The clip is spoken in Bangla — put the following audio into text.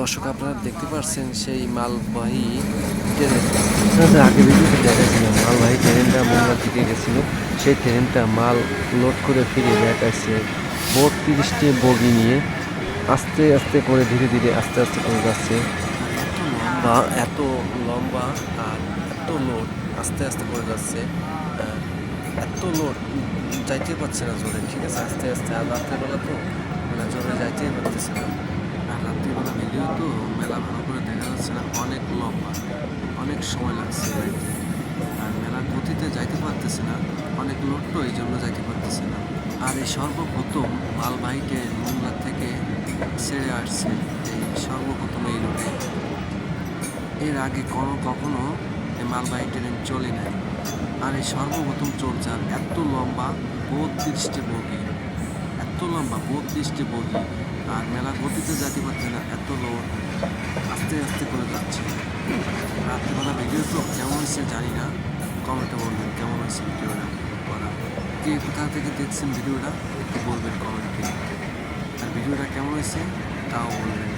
দর্শক আপনারা দেখতে পাচ্ছেন সেই মালবাহী ট্রেন। আপনাদের আগে ভিডিওতে দেখাচ্ছিলাম মালবাহী ট্রেনটা মোংলার দিকে গেছিল। সেই ট্রেনটা মাল লোড করে ফিরে ব্যাক আসছে বত্রিশটি বগি নিয়ে। আস্তে আস্তে করে ধীরে ধীরে আস্তে আস্তে করে যাচ্ছে। বা এত লম্বা আর এত লোড আস্তে আস্তে করে যাচ্ছে। এত লোড যাইতে পারছে না জোরে ঠিক আছে? আস্তে আস্তে আর রাত্রেবেলা তো মানে জোরে যাইতেই পারতেছে না আর রাত্রিবেলা ভিডিও তো মেলা ভালো করে দেখা যাচ্ছে না অনেক লম্বা, অনেক সময় লাগছে যাইতে। আর মেলার গতিতে যাইতে পারতেছে না, অনেক তো এই জন্য যাইতে পারতেছে না। আর এই সর্বপ্রথম মালবাহীকে মোংলা থেকে ছেড়ে আসছে এই সর্বপ্রথম এই রুটে। এর আগে কোনো কখনো এই মালবাহী ট্রেন চলে নাই। আর এই সর্বপ্রথম চলছে আর এত লম্বা বত্রিশটি বগি, এত লম্বা বত্রিশটি বগি। আর মেলা গতিতে যেতে পারছে না, এত লোড আস্তে আস্তে করে রাত্রিবেলা ভিডিও তো কেমন হয়েছে জানি না। কমেন্টে বলবেন কেমন হয়েছে ভিডিওটা করা। কে কোথা থেকে দেখছেন ভিডিওটা বলবেন কমেন্টে আর ভিডিওটা কেমন হয়েছে, তাও বলবেন।